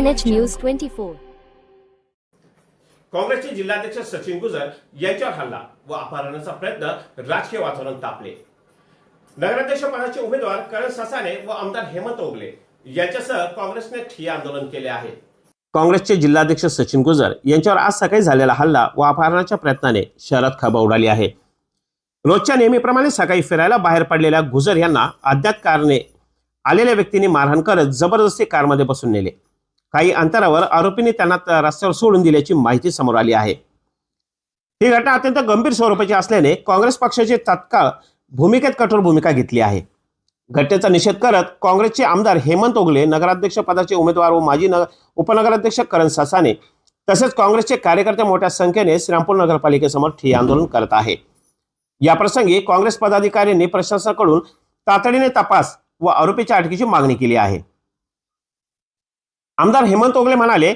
ANH News 24. काँग्रेसचे जिल्हाध्यक्ष सचिन गुजर यांच्यावर हल्ला व अपहरणाचा प्रयत्न राजकीय वातावरण तापले. नगराध्यक्ष पदाचे उमेदवार करण ससाने व आमदार हेमंत ओगले यांच्यासह काँग्रेसने ठिय्या आंदोलन केले आहे. काँग्रेसचे जिल्हाध्यक्ष सचिन गुजर यांच्यावर आज सकाळी झालेला हल्ला व अपहरणाच्या प्रयत्नाने शहरात खळबळ उडाली आहे. रोजच्या नेहमीप्रमाणे सकाळी फिरायला बाहेर पडलेल्या गुजर यांना अज्ञात कारणे आलेल्या व्यक्तींनी मारहाण करत जबरदस्ती कारमध्ये बसून नेले. काही अंतरावर आरोपींनी त्यांना रस्त्यावर सोडून दिल्याची माहिती समोर आली आहे. ही घटना अत्यंत गंभीर स्वरूपाची असल्याने काँग्रेस पक्षाचे तात्काळ भूमिकेत कठोर भूमिका घेतली आहे. घटनेचा निषेध करत काँग्रेसचे आमदार हेमंत ओगले नगराध्यक्ष पदाचे उमेदवार व माजी नगर उपनगराध्यक्ष करण ससाने तसेच काँग्रेसचे कार्यकर्ते मोठ्या संख्येने श्रीरामपूर नगरपालिकेसमोर ठिय्या आंदोलन करत आहे. याप्रसंगी काँग्रेस पदाधिकाऱ्यांनी प्रशासनाकडून तातडीने तपास व आरोपीच्या अटकेची मागणी केली आहे. आमदार हेमंत ओगले म्हणाले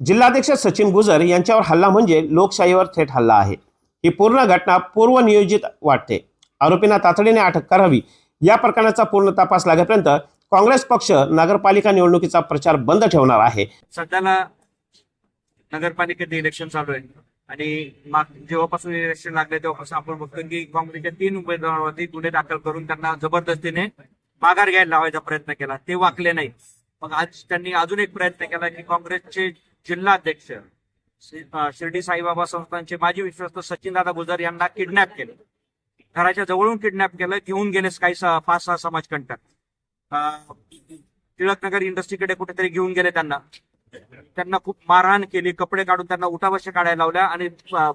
जिल्हाध्यक्ष सचिन गुजर यांच्यावर हल्ला म्हणजे लोकशाहीवर थेट हल्ला आहे. ही पूर्ण घटना पूर्वनियोजित वाटते. आरोपींना तातडीने अटक करावी. या प्रकरणाचा पूर्ण तपास लागेपर्यंत काँग्रेस पक्ष नगरपालिका निवडणुकीचा प्रचार बंद ठेवणार आहे. सध्याला नगरपालिकेत इलेक्शन चालू आहे. आणि जेव्हापासून इलेक्शन लागले तेव्हापासून आपण बघतो की काँग्रेसच्या तीन उमेदवारांवरती गुन्हे दाखल करून त्यांना जबरदस्तीने माघार घ्यायला लावायचा प्रयत्न केला. ते वाकले नाही मग आज त्यांनी अजून एक प्रयत्न केला की काँग्रेसचे जिल्हाध्यक्ष शिर्डी साईबाबा संस्थांचे माजी विश्वस्त सचिनदादा गुजर यांना किडनॅप केले. घराच्या जवळून किडनॅप केलं घेऊन गेले काही स- पाच सहा समाजकंटक टिळकनगर इंडस्ट्रीकडे कुठेतरी घेऊन गेले त्यांना. त्यांना खूप मारहाण केली कपडे काढून त्यांना उठावश्य काढायला लावल्या आणि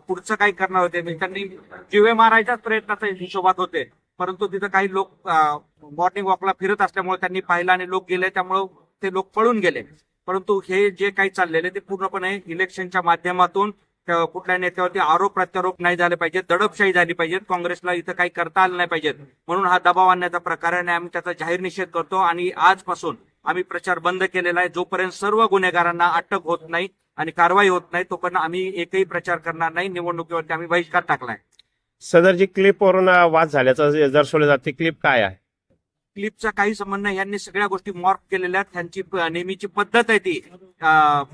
पुढचं काही करणार होते. म्हणजे त्यांनी जिवे मारायच्याच प्रयत्नाचा हिशोबात होते. परंतु तिथं काही लोक मॉर्निंग वॉकला फिरत असल्यामुळे त्यांनी पाहिलं आणि लोक गेले. त्यामुळे ते लोक पळून गेले. परंतु हे जे काही चाललेले ते पूर्णपणे इलेक्शनच्या माध्यमातून कुठल्या नेत्यावरती आरोप प्रत्यारोप नाही झाले पाहिजेत दडपशाही झाली पाहिजेत. काँग्रेसला इथं काही करता आलं नाही पाहिजे म्हणून हा दबाव आणण्याचा प्रकार आहे आणि आम्ही त्याचा जाहीर निषेध करतो आणि आजपासून आम्ही प्रचार बंद केलेला आहे. जोपर्यंत सर्व गुन्हेगारांना अटक होत नाही आणि कारवाई होत नाही तोपर्यंत आम्ही एकही प्रचार करणार नाही. निवडणुकीवरती आम्ही बहिष्कार टाकलाय सदर जी क्लिपवरून वाद झाल्याचं दर्शवलं जाते क्लिप काय आहे? क्लिपचा काही संबंध नाही. यांनी सगळ्या गोष्टी मॉर्फ केलेल्या आहेत. त्यांची नेहमीची पद्धत आहे ती.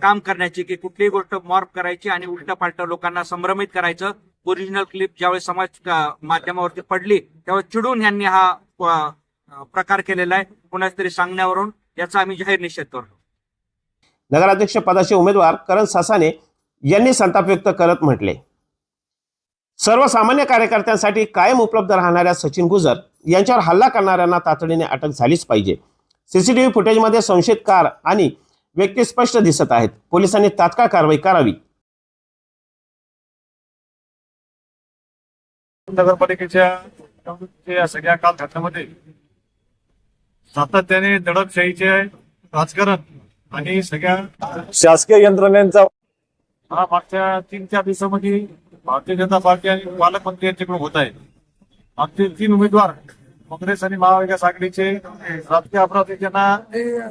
काम करण्याची की कुठलीही गोष्ट मॉर्फ करायची आणि उलट पालट लोकांना संभ्रमित करायचं. ओरिजिनल क्लिप ज्यावेळेस समाज माध्यमावरती पडली त्यावेळेस चिडून यांनी हा प्रकार केलेला आहे. कोणाच तरी सांगण्यावरून याचा आम्ही जाहीर निषेध करतो. नगराध्यक्ष पदाचे उमेदवार करण सासाने यांनी संताप व्यक्त करत म्हटले. सर्वसामान्य कार्यकर्त्यांसाठी कायम उपलब्ध राहणाऱ्या सचिन गुजर यांच्यावर हल्ला करणाऱ्यांना तातडीने अटक झालीच पाहिजे. सीसीटीव्ही फुटेजमध्ये संशयित कार आणि व्यक्ती स्पष्ट दिसत आहेत. पोलिसांनी तात्काळ कारवाई करावी. नगरपालिकेच्या या सगळ्या कालखंडामध्ये सातत्याने दडपशाहीचे राजकारण आणि सगळ्या शासकीय यंत्रणेचा हा मागच्या तीन चार दिवसामध्ये भारतीय जनता पार्टी आणि पालकमंत्री यांच्याकडून होत आहे. आमचे तीन उमेदवार काँग्रेस आणि महाविकास आघाडीचे. राजकीय अपराधी त्यांना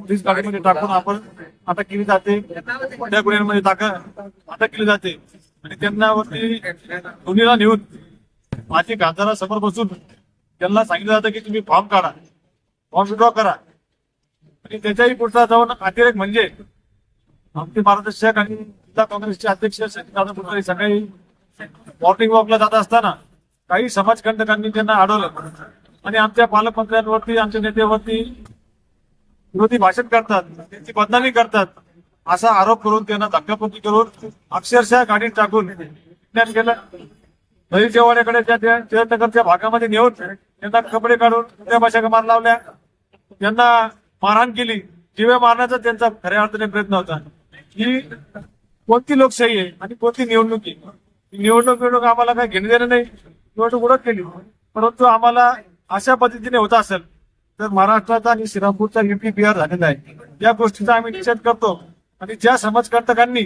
पोलीस गाडीमध्ये टाकून आपण अटक केली जाते त्या गुन्ह्यांमध्ये टाका अटक केली जाते. आणि त्यांना वरती दोन्हीला नेऊन माझी समोर बसून त्यांना सांगितलं जातं की तुम्ही फॉर्म काढा फॉर्म विड्रॉ करा. आणि त्याच्याही पुढचा जाऊन अतिरेक म्हणजे आमचे मार्गदर्शक आणि जिल्हा काँग्रेसचे अध्यक्ष सचिन पुढे सकाळी मॉर्निंग वॉकला जात असताना काही समाजकंटकांनी त्यांना अडवलं. आणि आमच्या पालकमंत्र्यांवरती आमच्या नेत्यावरती विरोधी भाषण करतात त्यांची बदनामी करतात. असा आरोप करून त्यांना धक्काबुक्की करून अक्षरशः गाडीत टाकून केलं नदी त्या तीर्थनगरच्या भागामध्ये नेऊन त्यांना कपडे काढून त्या भाषा मार लावल्या. त्यांना मारहाण केली. जीवे मारण्याचा त्यांचा खऱ्या अर्थाने प्रयत्न होता. ही कोणती लोकशाही आहे आणि कोणती निवडणूक आहे? निवडणूक निवडणूक आम्हाला काही घेणं देणं नाही. निवडणूक उडत केली परंतु आम्हाला अशा पद्धतीने होत असेल तर महाराष्ट्राचा आणि श्रीरामपूरचा युपी बिहार झालेला आहे. या गोष्टीचा आम्ही निषेध करतो. आणि ज्या समाजकंटकांनी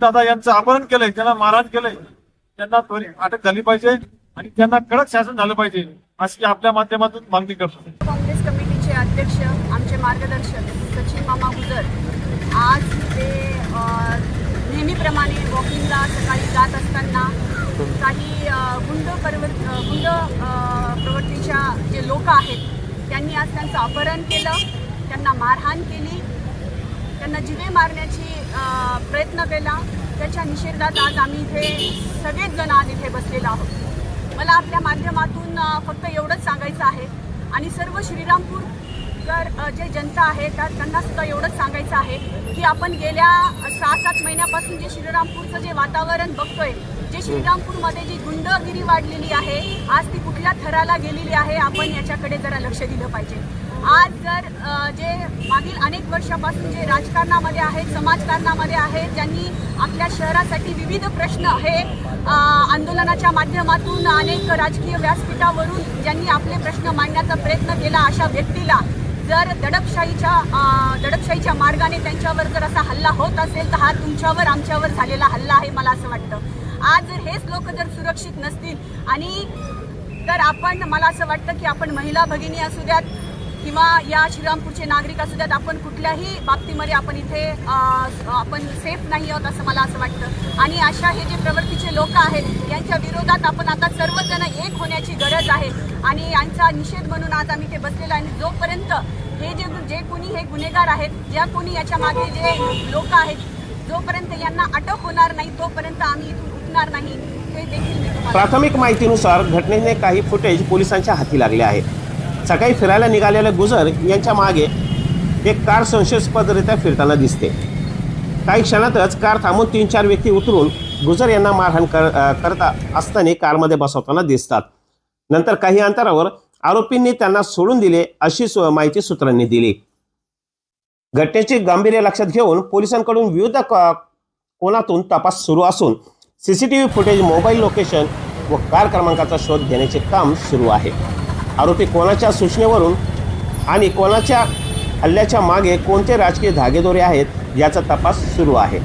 दादा यांचं अपहरण केलंय त्यांना मारहाण केलंय त्यांना त्वरित अटक झाली पाहिजे आणि त्यांना कडक शासन झालं पाहिजे अशी आपल्या माध्यमातून मागणी करतो. काँग्रेस कमिटीचे अध्यक्ष आमचे मार्गदर्शक सचिन मामा गुजर आज ते नेहमीप्रमाणे वॉकिंगला सकाळी जात असताना काही गुंड परवर गुंड प्रवृत्तीच्या जे लोक आहेत त्यांनी आज त्यांचं अपहरण केलं त्यांना मारहाण केली त्यांना जिवे मारण्याची प्रयत्न केला. त्याच्या निषेधात आज आम्ही इथे सगळेच जण आज इथे बसलेलो आहोत. मला आपल्या माध्यमातून फक्त एवढंच सांगायचं आहे. आणि सर्व श्रीरामपूर तर जे जनता आहे त्या त्यांना सुद्धा एवढंच सांगायचं आहे की आपण गेल्या सहा सात महिन्यापासून जे श्रीरामपूरचं जे वातावरण बघतोय जे श्रीरामपूरमध्ये जी गुंडगिरी वाढलेली आहे आज ती कुठल्या थराला गेलेली आहे आपण याच्याकडे जरा लक्ष दिलं पाहिजे. आज जर जे मागील अनेक वर्षापासून जे राजकारणामध्ये आहेत समाजकारणामध्ये आहेत ज्यांनी आपल्या शहरासाठी विविध प्रश्न हे आंदोलनाच्या माध्यमातून अनेक राजकीय व्यासपीठावरून ज्यांनी आपले प्रश्न मांडण्याचा प्रयत्न केला अशा व्यक्तीला जर दडपशाहीच्या दडपशाहीच्या मार्गाने त्यांच्यावर जर असा हल्ला होत असेल तर हा तुमच्यावर आमच्यावर झालेला हल्ला आहे मला असं वाटतं. आज जर हेच लोक जर सुरक्षित नसतील आणि तर आपण मला असं वाटतं की आपण महिला भगिनी असू द्यात किंवा या श्रीरामपूरचे नागरिक असू द्यात आपण कुठल्याही बाबतीमध्ये आपण इथे आपण सेफ नाही आहोत असं मला असं वाटतं. आणि अशा हे जे प्रवृत्तीचे लोक आहेत यांच्या विरोधात आपण आता सर्वजण एक होण्याची गरज आहे. आणि यांचा निषेध म्हणून आज आम्ही इथे बसलेलो आहे. आणि जोपर्यंत हे जे जे कोणी हे गुन्हेगार आहेत ज्या कोणी याच्या मागे जे लोक आहेत जोपर्यंत यांना अटक होणार नाही तोपर्यंत आम्ही इथून होणार नाही देखील मी तुम्हाला प्राथमिक माहितीनुसार घटनेने काही फुटेज पोलिसांच्या हाती लागले आहे. सकाळी फिरायला निघालेले गुजर यांच्या मागे एक कार संशयास्पदरित्या फिरताना दिसते. काही क्षणातच कार थांबून तीन चार व्यक्ती उतरून गुजर यांना मारहाण कर करता असताना कारमध्ये बसवताना दिसतात. नंतर काही अंतरावर आरोपींनी त्यांना सोडून दिले अशी माहिती सूत्रांनी दिली. घटनेची गांभीर्य लक्षात घेऊन पोलिसांकडून विविध कोणातून तपास सुरू असून सीसीटीव्ही फुटेज मोबाईल लोकेशन व कार क्रमांकाचा शोध घेण्याचे काम सुरू आहे. आरोपी कोणाच्या सूचनेवरून आणि कोणाच्या हल्ल्याच्या मागे कोणते राजकीय धागेदोरे आहेत याचा तपास सुरू आहे.